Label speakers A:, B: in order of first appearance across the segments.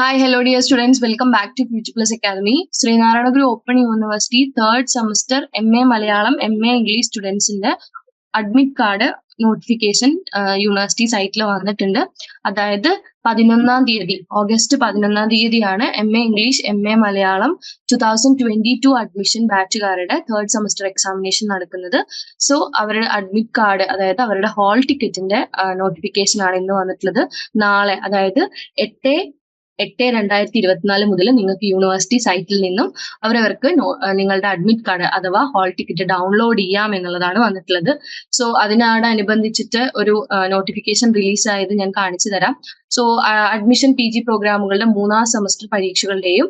A: Hi, hello dear students welcome back to Future Plus Academy Sreenarayanaguru Open University third semester M A Malayalam M A English സ്റ്റുഡൻസിന്റെ admit card notification university സൈറ്റിൽ വന്നിട്ടുണ്ട്. അതായത് പതിനൊന്നാം തീയതി August പതിനൊന്നാം തീയതിയാണ് M A English M A Malayalam two thousand twenty two admission ബാച്ചുകാരുടെ third semester examination നടക്കുന്നത്. So അവരുടെ admit card അതായത് അവരുടെ ഹാൾ ടിക്കറ്റിന്റെ നോട്ടിഫിക്കേഷൻ ആണ് ഇന്ന് വന്നിട്ടുള്ളത്. നാളെ അതായത് എട്ട് എട്ട് രണ്ടായിരത്തി ഇരുപത്തിനാല് മുതൽ നിങ്ങൾക്ക് യൂണിവേഴ്സിറ്റി സൈറ്റിൽ നിന്നും അവരവർക്ക് നിങ്ങളുടെ അഡ്മിറ്റ് കാർഡ് അഥവാ ഹാൾ ടിക്കറ്റ് ഡൗൺലോഡ് ചെയ്യാം എന്നുള്ളതാണ് വന്നിട്ടുള്ളത്. സോ അതിനോടനുബന്ധിച്ചിട്ട് ഒരു നോട്ടിഫിക്കേഷൻ റിലീസ് ആയത് ഞാൻ കാണിച്ചു തരാം സോ അഡ്മിഷൻ പി ജി പ്രോഗ്രാമുകളുടെ മൂന്നാം സെമസ്റ്റർ പരീക്ഷകളുടെയും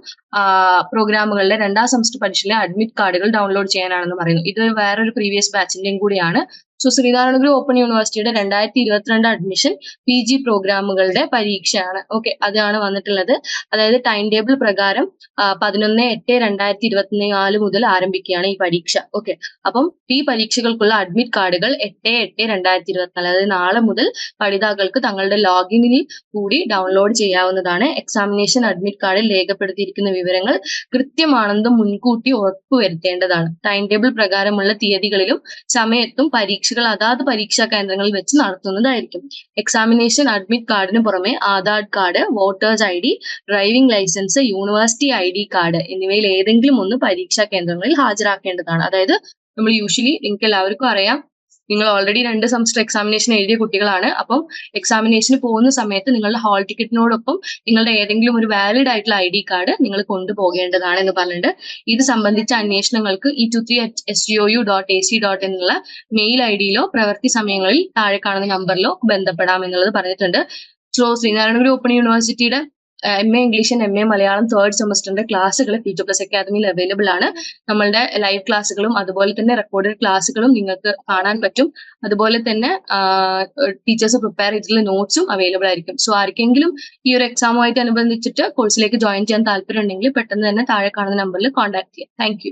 A: പ്രോഗ്രാമുകളുടെ രണ്ടാം സെമസ്റ്റർ പരീക്ഷയിലെ അഡ്മിറ്റ് കാർഡുകൾ ഡൗൺലോഡ് ചെയ്യാനാണെന്ന് പറയുന്നു. ഇത് വേറൊരു പ്രീവിയസ് ബാച്ചിന്റെയും കൂടിയാണ്. സോ ശ്രീനാരായണഗുരു ഓപ്പൺ യൂണിവേഴ്സിറ്റിയുടെ രണ്ടായിരത്തി ഇരുപത്തിരണ്ട് അഡ്മിഷൻ പി ജി പ്രോഗ്രാമുകളുടെ പരീക്ഷയാണ്. ഓക്കെ അതാണ് വന്നിട്ടുള്ളത്. അതായത് ടൈം ടേബിൾ പ്രകാരം പതിനൊന്ന് എട്ട് രണ്ടായിരത്തി ഇരുപത്തിനാല് മുതൽ ആരംഭിക്കുകയാണ് ഈ പരീക്ഷ. ഓക്കെ അപ്പം ഈ പരീക്ഷകൾക്കുള്ള അഡ്മിറ്റ് കാർഡുകൾ എട്ട് എട്ട് രണ്ടായിരത്തി ഇരുപത്തിനാല് അതായത് നാളെ മുതൽ പഠിതാക്കൾക്ക് തങ്ങളുടെ ലോഗിനിൽ കൂടി ഡൗൺലോഡ് ചെയ്യാവുന്നതാണ്. എക്സാമിനേഷൻ അഡ്മിറ്റ് കാർഡിൽ രേഖപ്പെടുത്തിയിരിക്കുന്ന വിവരങ്ങൾ കൃത്യമാണെന്ന് മുൻകൂട്ടി ഉറപ്പുവരുത്തേണ്ടതാണ് ടൈം ടേബിൾ പ്രകാരമുള്ള തീയതികളിലും സമയത്തും പരീക്ഷകൾ അതാത് പരീക്ഷാ കേന്ദ്രങ്ങളിൽ വെച്ച് നടത്തുന്നതായിരിക്കും. എക്സാമിനേഷൻ അഡ്മിറ്റ് കാർഡിന് പുറമെ Aadhaar card voters I D driving licence university I D card എന്നിവയിൽ ഏതെങ്കിലും ഒന്ന് പരീക്ഷാ കേന്ദ്രങ്ങളിൽ ഹാജരാക്കേണ്ടതാണ്. അതായത് നമ്മൾ യൂഷ്വലി നിങ്ങൾക്ക് എല്ലാവർക്കും അറിയാം നിങ്ങൾ ഓൾറെഡി രണ്ട് സെമസ്റ്റർ എക്സാമിനേഷൻ എഴുതിയ കുട്ടികളാണ്. അപ്പം എക്സാമിനേഷന് പോകുന്ന സമയത്ത് നിങ്ങളുടെ ഹാൾ ടിക്കറ്റിനോടൊപ്പം നിങ്ങളുടെ ഏതെങ്കിലും ഒരു വാലിഡ് ആയിട്ടുള്ള ഐ ഡി കാർഡ് നിങ്ങൾ കൊണ്ടുപോകേണ്ടതാണ് എന്ന് പറഞ്ഞിട്ട് ഇത് സംബന്ധിച്ച അന്വേഷണങ്ങൾക്ക് ഈ two three at S G O U dot A C dot എന്നുള്ള മെയിൽ ഐ ഡിയിലോ പ്രവൃത്തി സമയങ്ങളിൽ താഴെ കാണുന്ന നമ്പറിലോ ബന്ധപ്പെടാം എന്നുള്ളത് പറഞ്ഞിട്ടുണ്ട്. സോ ശ്രീനാരായണഗുരു ഓപ്പൺ യൂണിവേഴ്സിറ്റിയുടെ M A English M A Malayalam third സെമസ്റ്ററിന്റെ ക്ലാസ്സുകൾ ഫ്യൂച്ചർ പ്ലസ് അക്കാദമിയിൽ അവൈലബിൾ ആണ്. നമ്മളുടെ ലൈവ് ക്ലാസ്സുകളും അതുപോലെ തന്നെ റെക്കോർഡഡ് ക്ലാസ്സുകളും നിങ്ങൾക്ക് കാണാൻ പറ്റും. അതുപോലെ തന്നെ ടീച്ചേഴ്സ് പ്രിപ്പയർ ചെയ്തിട്ടുള്ള നോട്ട്സും അവൈലബിൾ ആയിരിക്കും. സോ ആർക്കെങ്കിലും ഈ ഒരു എക്സാമുമായിട്ട് അനുബന്ധിച്ചിട്ട് കോഴ്സിലേക്ക് ജോയിൻ ചെയ്യാൻ താല്പര്യം ഉണ്ടെങ്കിൽ പെട്ടെന്ന് തന്നെ താഴെ കാണുന്ന നമ്പറിൽ കോൺടാക്ട് ചെയ്യാം. താങ്ക്